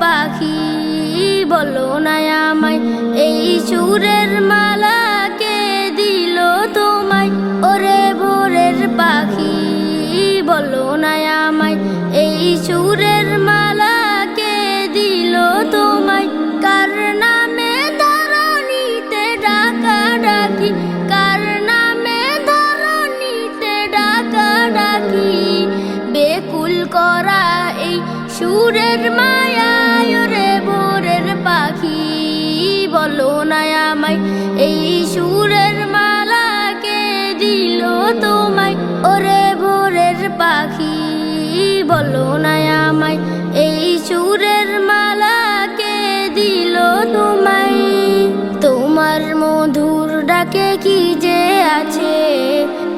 পাখি, বলো না আমায়, এই সুরের মালা কে দিল তোমায়? ওরে ভোরের পাখি, বলো না আমায়, এই সুরের করা এই সুরের মায়ায় রে ভোরের পাখি। বলো না এই সুরের মালাকে দিল তোমায়? ওরে ভোরের পাখি, বলো না এই সুরের মালাকে দিল তোমায়? তোমার মধুর ডাকে কি যে আছে?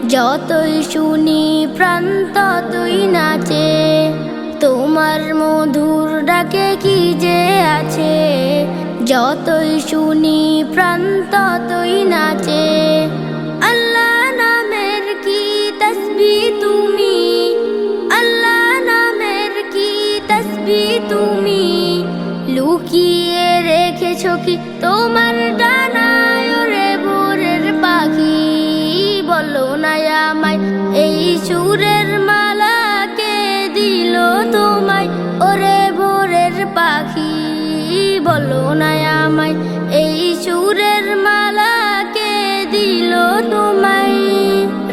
যতই শুনি প্রাণ, ততই নাচে। তোমার মধুর ডাকে কি যে আছে? যতই শুনি প্রাণ ততই নাচে। আল্লাহ নামের কি তসবি তুমি? আল্লাহ নামের কি তসবি তুমি? লুকিয়ে রেখেছো কি তোমার ডানায় রে ভোরের পাখি? বলো না আমায়, এই সুরের পাখি বলো না আমায়, এই সুরের মালাকে দিল তোমায়?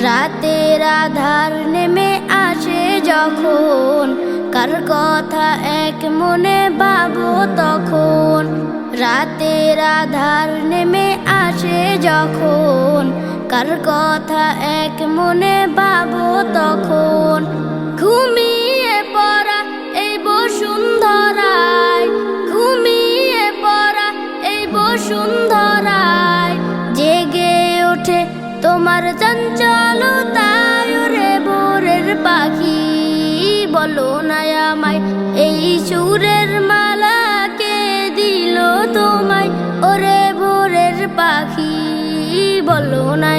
রাতের আধার নেমে আসে যখন, কার কথা এক মনে ভাবো তখন? রাতের আধার নেমে আসে যখন, কার কথা এক মনে ভাবো তখন? বসুন্ধরায় জেগে ওঠে তোমার চঞ্চলতায় রে ভোরের পাখি। বলো না আমায়, এই সুরের মালাকে দিল তোমায়? ওরে ভোরের পাখি, বলো না